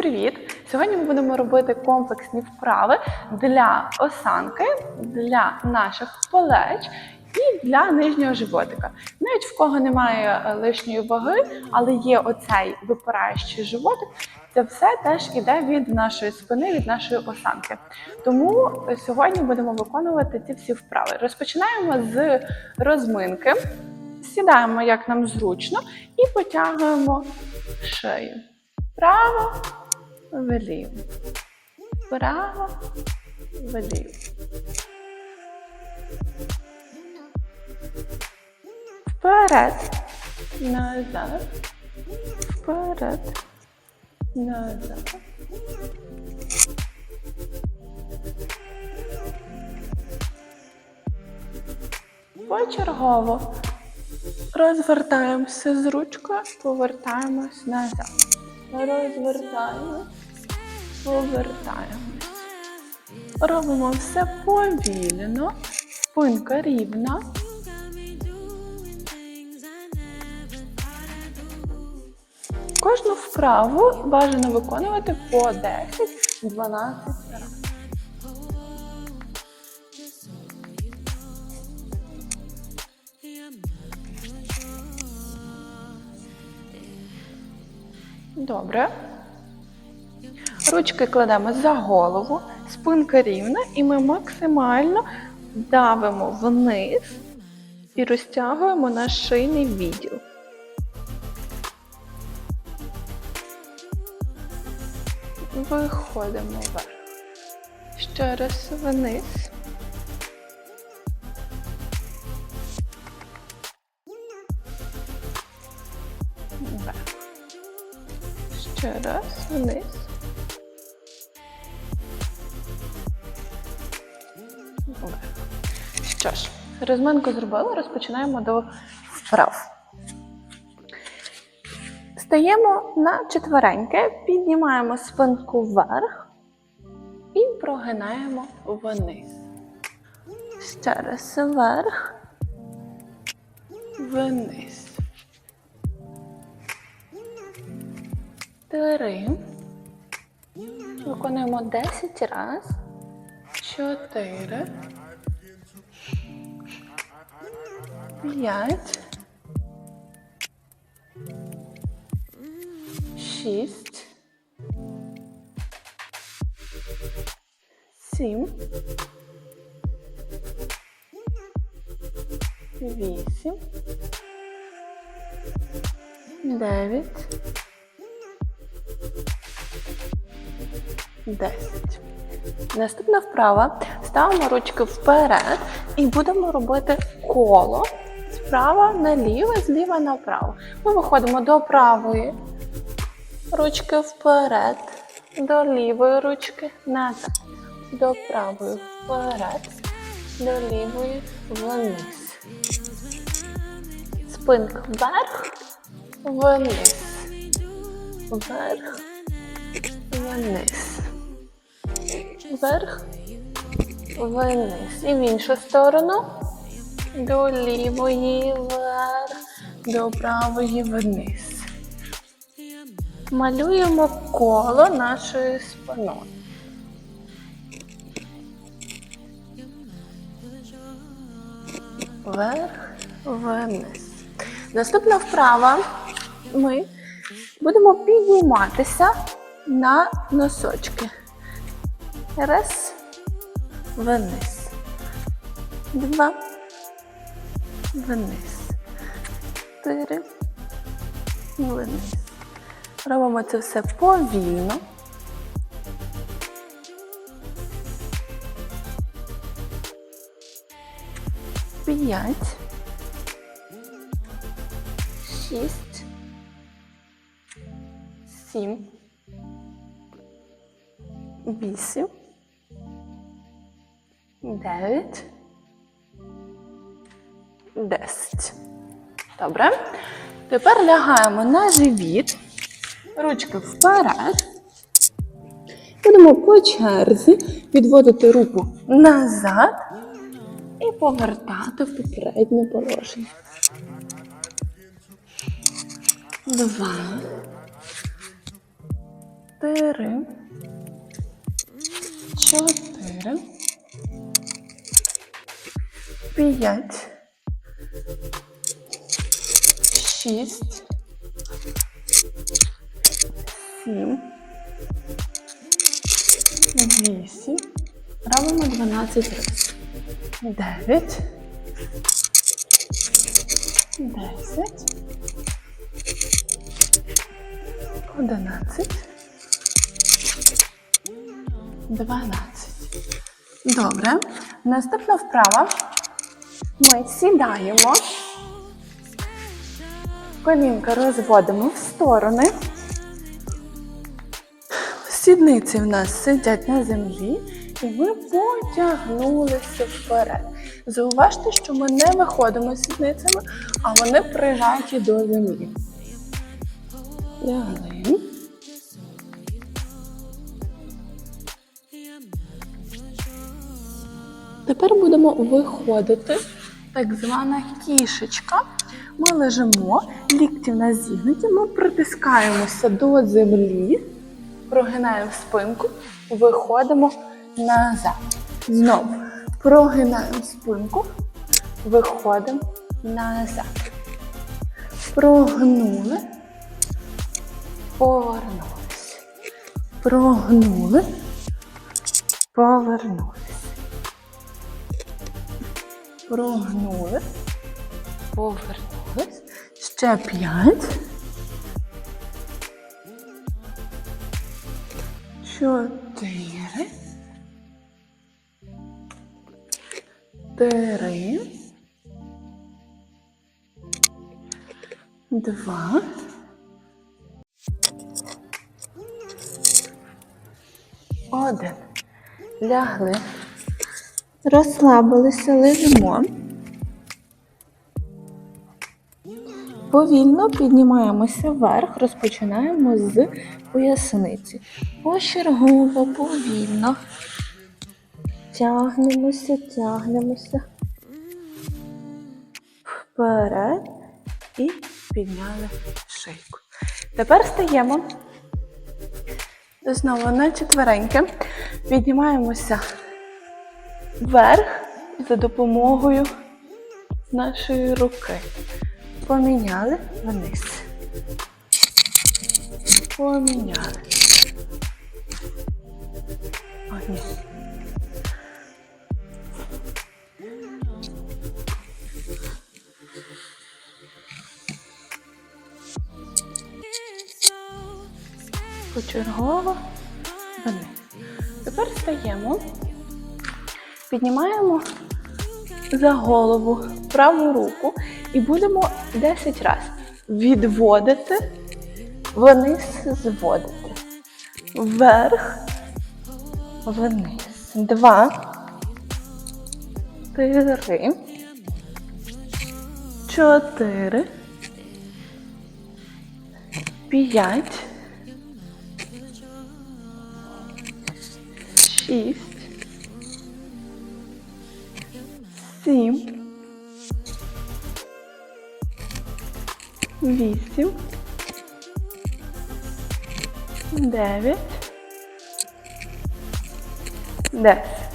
привіт! Сьогодні ми будемо робити комплексні вправи для осанки, для наших плеч і для нижнього животика. Навіть в кого немає е, лишньої ваги, але є оцей випираючий животик, це все теж іде від нашої спини, від нашої осанки. Тому сьогодні будемо виконувати ці всі вправи. Розпочинаємо з розминки. Сідаємо як нам зручно і потягуємо шию. Вправо, вліво. Вправо, вліво. Вперед, назад, вперед, назад. Почергово розвертаємося з ручкою, повертаємось назад. Розвертаємось, повертаємось. Робимо все повільно, спинка рівна. Кожну вправу бажано виконувати по 10-12 разів. Добре. Ручки кладемо за голову, спинка рівна, і ми максимально давимо вниз і розтягуємо наш шийний відділ. Виходимо вверх. Ще раз вниз. Ще раз вниз. Що ж, розминку зробили, розпочинаємо до вправ. Стаємо на четвереньки, піднімаємо спинку вверх і прогинаємо вниз. Ще раз вверх, вниз. Три. Виконуємо 10 раз. Чотири. П'ять. Шість. Сім. Вісім. Дев'ять. 10. Наступна вправа. Ставимо ручки вперед і будемо робити коло справа наліво, зліва направо. Ми виходимо до правої ручки вперед, до лівої ручки назад, до правої вперед, до лівої вниз. Спинка вверх, вниз. Вверх, вниз. Вверх, вниз. І в іншу сторону. До лівої вверх, до правої вниз. Малюємо коло нашою спиною. Вверх, вниз. Наступна вправа. Ми будемо підніматися на носочки. Раз, вниз. Два. Вниз. Чотири. Вниз. Робимо це все повільно. П'ять. Шість. Сім. Вісім. Дев'ять. Десять. Добре. Тепер лягаємо на живіт. Ручки вперед. Будемо по черзі відводити руку назад і повертати в попереднє положення. Два. Три. Чотири. П'ять. Шість. Сім. Вісім. Робимо 12 разів. Дев'ять. Десять. Одинадцять. Дванадцять. Добре. Наступна вправа. Ми сідаємо. Колінка розводимо в сторони. Сідниці в нас сидять на землі, і ми потягнулися вперед. Зауважте, що ми не виходимо сідницями, а вони прижаті до землі. Лягли. Тепер будемо виходити, так звана кішечка. Ми лежимо, лікті в нас зігнуті, ми притискаємося до землі, прогинаємо спинку, виходимо назад. Знову прогинаємо спинку, виходимо назад. Прогнули, повернулися. Прогнули, повернулися. Прогнули, повернулись. Ще п'ять. Чотири. Три. Два. Один. Лягли. Розслабилися, лежимо. Повільно піднімаємося вверх, розпочинаємо з поясниці. Почергово, повільно. Тягнемося, тягнемося. Вперед і підняли шийку. Тепер стаємо знову на четвереньки. Піднімаємося вверх за допомогою нашої руки. Поміняли вниз. Поміняли. О, ні. Почергово вниз. Тепер стаємо, піднімаємо за голову праву руку і будемо 10 разів відводити, вниз зводити. Вверх, вниз. Два, три, чотири, п'ять, шість, сім. Вісім. Дев'ять. Десять.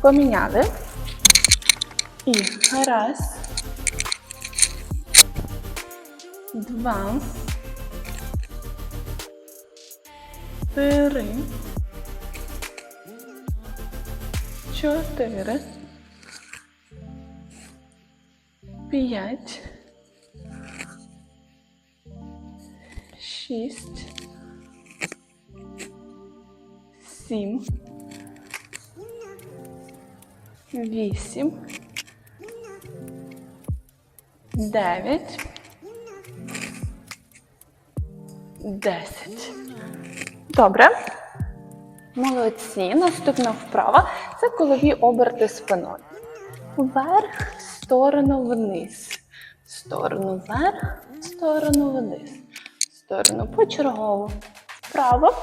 Поміняли. І раз. Два. Три. Чотири. П'ять. шість, сім, вісім, дев'ять, десять. Добре. Молодці. Наступна вправа це колові оберти спиною вверх, сторону вниз, сторону вверх, сторону вниз, сторону почергово, вправо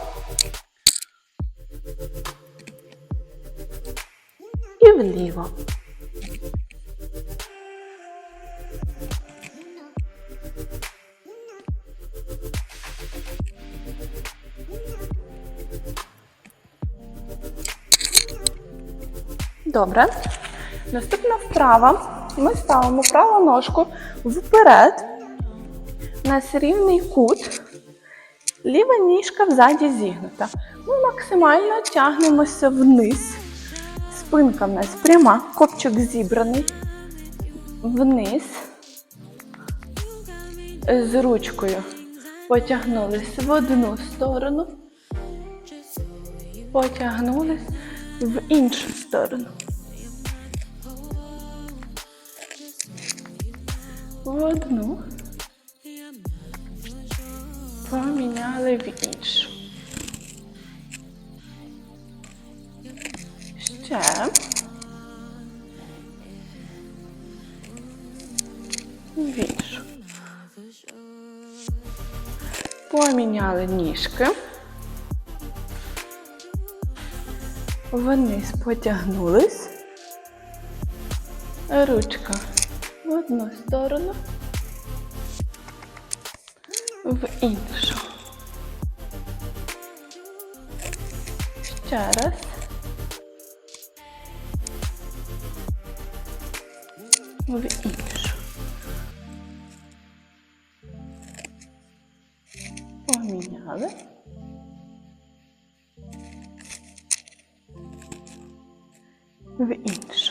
і вліво. Добре. Наступна вправа. Ми ставимо праву ножку вперед. У нас рівний кут. Ліва ніжка взаді зігнута. Ми максимально тягнемося вниз. Спинка в нас пряма, копчик зібраний. Вниз. З ручкою потягнулись в одну сторону. Потягнулись в іншу сторону. Одну. Поміняли в іншу. Ще. В іншу. Поміняли ніжки. Вниз потягнулись. Ручка одну сторону, в іншу. Ще раз. В іншу. Поміняли. В іншу.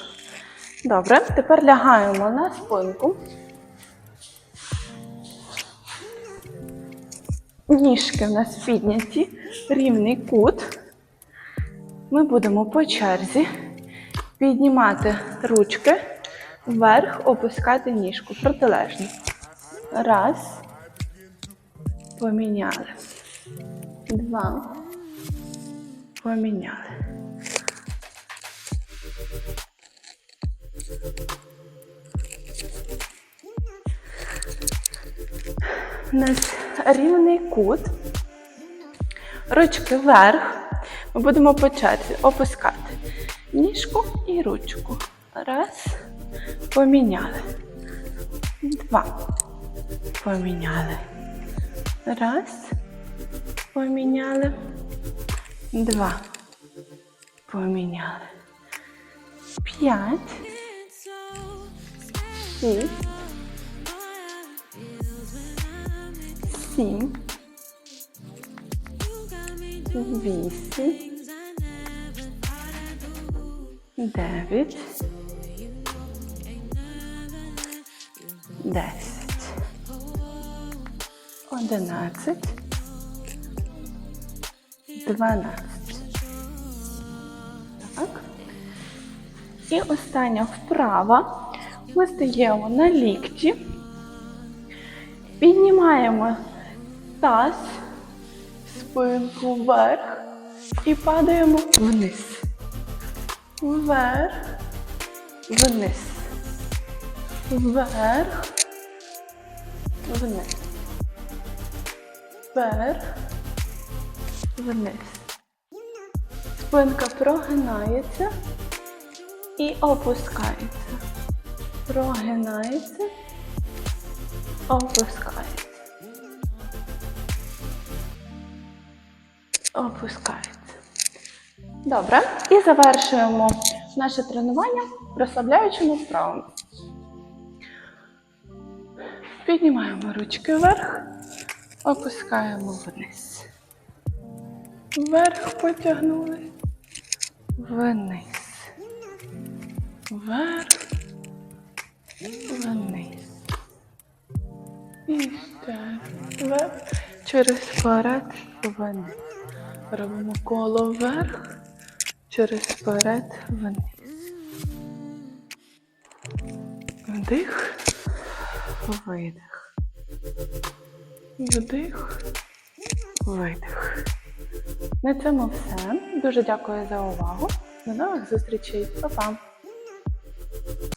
Добре, тепер лягаємо на спинку. Ніжки в нас підняті, рівний кут. Ми будемо по черзі піднімати ручки вверх, опускати ніжку протилежно. Раз. Поміняли. Два. Поміняли. У нас рівний кут. Ручки вверх. Ми будемо по черзі опускати ніжку і ручку. Раз. Поміняли. Два. Поміняли. Раз. Поміняли. Два. Поміняли. П'ять. Шість. Сім. Вісім. Дев'ять. Десять. Одинадцять. Дванадцять. Так. І остання вправа. Ми стаємо на лікті. Піднімаємо таз, спинку вверх і падаємо вниз. Вверх, вниз. Вверх, вниз. Вверх, вниз. Спинка прогинається і опускається. Прогинається, опускається. Опускається. Добре. І завершуємо наше тренування розслабляючими вправами. Піднімаємо ручки вверх, опускаємо вниз. Вверх потягнули. Вниз. Вверх. Вниз. І вверх. Через вперед вниз. Робимо коло вверх. Через вперед вниз. Вдих. Видих. Вдих. Видих. На цьому все. Дуже дякую за увагу. До нових зустрічей. Па-па!